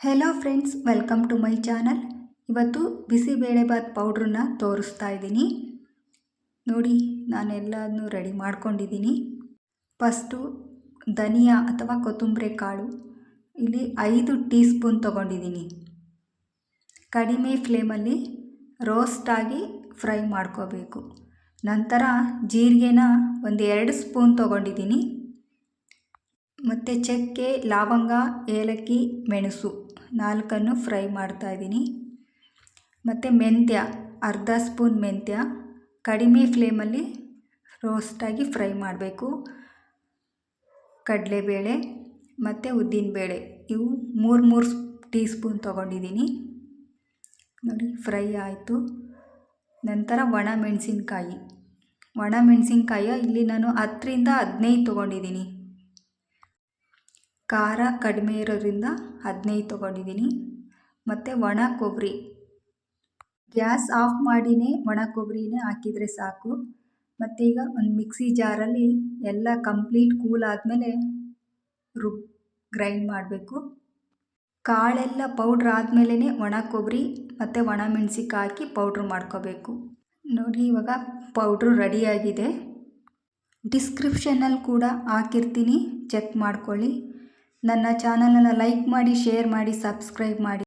Hello friends welcome to my channel ಇವತ್ತು ಬಿಸಿಬೇಳೆಬಾತ್ ಪೌಡ್ರನ್ನ ತೋರಿಸ್ತಾ ಇದ್ದೀನಿ. ನೋಡಿ ನಾನೆಲ್ಲದನ್ನು ರೆಡಿ ಮಾಡ್ಕೊಂಡಿದ್ದೀನಿ. ಫಸ್ಟು ಧನಿಯಾ ಅಥವಾ ಕೊತ್ತಂಬರಿ ಕಾಳು. ಇಲ್ಲಿ ಐದು ಟೀ ಸ್ಪೂನ್ ತೊಗೊಂಡಿದ್ದೀನಿ. ಕಡಿಮೆ ಫ್ಲೇಮಲ್ಲಿ ರೋಸ್ಟಾಗಿ ಫ್ರೈ ಮಾಡ್ಕೋಬೇಕು. ನಂತರ ಜೀರಿಗೆನ ಒಂದು ಎರಡು ಸ್ಪೂನ್ ತೊಗೊಂಡಿದ್ದೀನಿ. ಮತ್ತು ಚಕ್ಕೆ, ಲವಂಗ, ಏಲಕ್ಕಿ, ಮೆಣಸು. ನಾಲ್ಕನ್ನು ಫ್ರೈ ಮಾಡ್ತಾಯಿದ್ದೀನಿ ಮತ್ತು ಮೆಂತ್ಯ, ಅರ್ಧ ಸ್ಪೂನ್ ಮೆಂತ್ಯ, ಕಡಿಮೆ ಫ್ಲೇಮಲ್ಲಿ ರೋಸ್ಟಾಗಿ ಫ್ರೈ ಮಾಡಬೇಕು. ಕಡಲೆಬೇಳೆ ಮತ್ತು ಉದ್ದಿನಬೇಳೆ, ಇವು ಮೂರು ಮೂರು ಟೀ ಸ್ಪೂನ್ ತೊಗೊಂಡಿದ್ದೀನಿ. ನೋಡಿ, ಫ್ರೈ ಆಯಿತು. ನಂತರ ಒಣ ಮೆಣಸಿನ್ಕಾಯಿ. ಒಣ ಮೆಣಸಿನ್ಕಾಯಿ ಇಲ್ಲಿ ನಾನು ಹತ್ತರಿಂದ ಹದಿನೈದು ತೊಗೊಂಡಿದ್ದೀನಿ. ಖಾರ ಕಡಿಮೆ ಇರೋದ್ರಿಂದ ಹದಿನೈದು ತೊಗೊಂಡಿದ್ದೀನಿ. ಮತ್ತು ಒಣ ಕೊಬ್ಬರಿ. ಗ್ಯಾಸ್ ಆಫ್ ಮಾಡಿನೇ ಒಣ ಕೊಬ್ಬರಿನೇ ಹಾಕಿದರೆ ಸಾಕು. ಮತ್ತು ಈಗ ಒಂದು ಮಿಕ್ಸಿ ಜಾರಲ್ಲಿ ಎಲ್ಲ ಕಂಪ್ಲೀಟ್ ಕೂಲ್ ಆದಮೇಲೆ ರುಬ್, ಗ್ರೈಂಡ್ ಮಾಡಬೇಕು. ಕಾಳೆಲ್ಲ ಪೌಡ್ರ್ ಆದಮೇಲೆ ಒಣ ಕೊಬ್ಬರಿ ಮತ್ತು ಒಣ ಮೆಣಸಿಕ ಹಾಕಿ ಪೌಡ್ರ್ ಮಾಡ್ಕೋಬೇಕು. ನೋಡಿ ಇವಾಗ ಪೌಡ್ರು ರೆಡಿಯಾಗಿದೆ ಡಿಸ್ಕ್ರಿಪ್ಷನಲ್ಲಿ ಕೂಡ ಹಾಕಿರ್ತೀನಿ. ಚೆಕ್ ಮಾಡ್ಕೊಳ್ಳಿ. ನನ್ನ ಚಾನಲನ್ನು ಲೈಕ್ ಮಾಡಿ ಶೇರ್ ಮಾಡಿ ಸಬ್ಸ್ಕ್ರೈಬ್ ಮಾಡಿ.